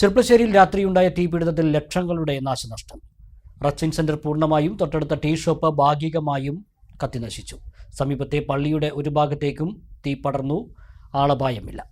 ചെർപ്പശ്ശേരിയിൽ രാത്രിയുണ്ടായ തീപിടുത്തത്തിൽ ലക്ഷങ്ങളുടെ നാശനഷ്ടം. Retching centre പൂർണമായും തൊട്ടടുത്ത ടീ ഷോപ്പ് ഭാഗികമായും കത്തിനശിച്ചു. സമീപത്തെ പള്ളിയുടെ ഒരു ഭാഗത്തേക്കും തീ പടർന്നു. ആളപായമില്ല.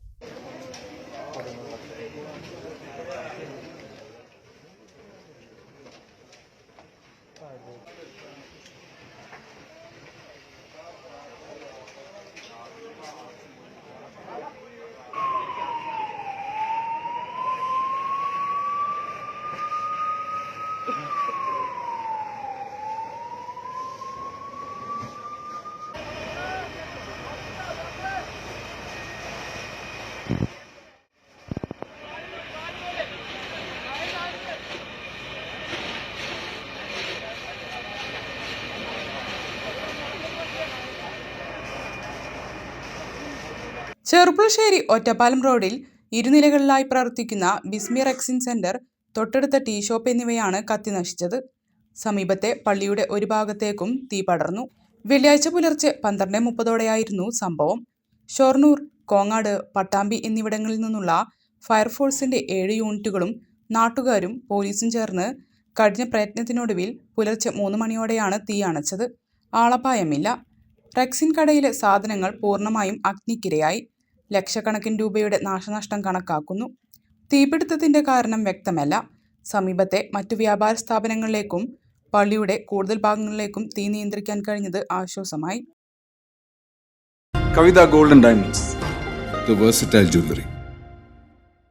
ചെറുപ്പുളശ്ശേരി ഒറ്റപ്പാലം റോഡിൽ ഇരുനിലകളിലായി പ്രവർത്തിക്കുന്ന ബിസ്മി റെക്സിൻ സെന്റർ തൊട്ടടുത്ത ടീ ഷോപ്പ് എന്നിവയാണ് കത്തി നശിച്ചത്. സമീപത്തെ പള്ളിയുടെ ഒരു ഭാഗത്തേക്കും തീ പടർന്നു. വെള്ളിയാഴ്ച പുലർച്ചെ പന്ത്രണ്ട് മുപ്പതോടെയായിരുന്നു സംഭവം. ഷൊർണൂർ കോങ്ങാട് പട്ടാമ്പി എന്നിവിടങ്ങളിൽ നിന്നുള്ള ഫയർഫോഴ്സിന്റെ ഏഴ് യൂണിറ്റുകളും നാട്ടുകാരും പോലീസും ചേർന്ന് കഠിന പ്രയത്നത്തിനൊടുവിൽ പുലർച്ചെ മൂന്ന് മണിയോടെയാണ് തീ അണച്ചത്. ആളപായമില്ല. റെക്സിൻ കടയിലെ സാധനങ്ങൾ പൂർണമായും അഗ്നിക്കിരയായി. ലക്ഷക്കണക്കിന് രൂപയുടെ നാശനഷ്ടം കണക്കാക്കുന്നു. തീപിടുത്തത്തിന്റെ കാരണം വ്യക്തമല്ല. സമീപത്തെ മറ്റു വ്യാപാര സ്ഥാപനങ്ങളിലേക്കും പള്ളിയുടെ കൂടുതൽ ഭാഗങ്ങളിലേക്കും തീ നിയന്ത്രിക്കാൻ കഴിഞ്ഞത് ആശ്വാസമായി. Kavitha golden diamonds jewellery.